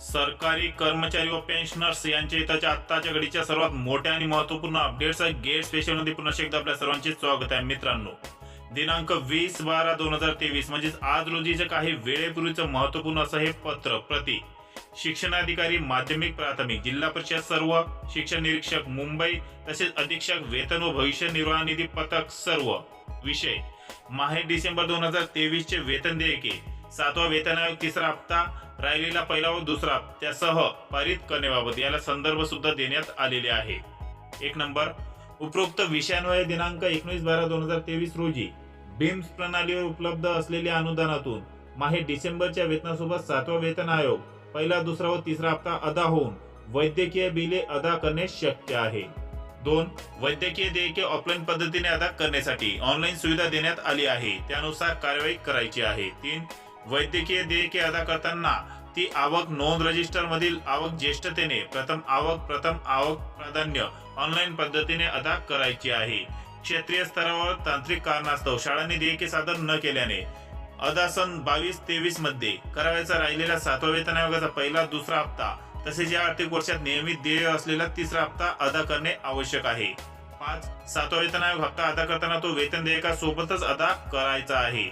सरकारी कर्मचारी व पेन्शनर्स यांच्या हिताच्या आत्ताच्या घडीच्या सर्वात मोठ्या आणि महत्त्वपूर्ण अपडेट्स गेट स्पेशलमध्ये पुन्हा एकदा आपल्या सर्वांचे स्वागत आहे मित्रांनो. दिनांक वीस बारा दोन हजार तेवीस म्हणजेच आज रोजीचे काही वेळेपूर्वीचं महत्त्वपूर्ण असं हे पत्र प्रति शिक्षणाधिकारी माध्यमिक प्राथमिक जिल्हा परिषद सर्व शिक्षण निरीक्षक मुंबई तसेच अधीक्षक वेतन व भविष्य निर्वाह निधी पथक सर्व विषय. माहे डिसेंबर दोन हजार तेवीस चे वेतन देयके. सातवा वेतन आयोग तिसरा हप्ता. राहिलेला पहिला व दुसरा हप्त्यासह पारित करण्याबाबत याला संदर्भ सुद्धा देण्यात आलेले आहे. एक नंबर उपरोक्त विषयान्वये दिनांक एकोणीस बारा दोन हजार तेवीस रोजी बिम्स प्रणालीवर उपलब्ध असलेल्या अनुदानातून माहे डिसेंबरच्या वेतनासोबत सातवा वेतन आयोग पहिला दुसरा व तिसरा हप्ता अदा होऊन वैद्यकीय बिले अदा करणे शक्य आहे. दोन वैद्यकीय देयके ऑफलाईन पद्धतीने अदा करण्यासाठी ऑनलाईन सुविधा देण्यात आली आहे. त्यानुसार कारवाई करायची आहे. तीन वैद्यकीय देयके अदा करताना ती आवक नोंद रजिस्टर मधील आवक ज्येष्ठतेने प्रथम आवक प्रथम आवक प्राधान्य ऑनलाईन पद्धतीने अदा करायची आहे. क्षेत्रीय स्तरावर तांत्रिक कारणास्तव शाळांनी देयके सादर न केल्याने अदा सन बावीस तेवीसमध्ये करावयाचा राहिलेला सातवा वेतन आयोगाचा पहिला दुसरा हप्ता तसेच या आर्थिक वर्षात नियमित देय असलेला तिसरा हप्ता अदा करणे आवश्यक आहे. पाच सातवा वेतन आयोग हप्ता अदा करताना तो वेतन देयका सोबतच अदा करायचा आहे.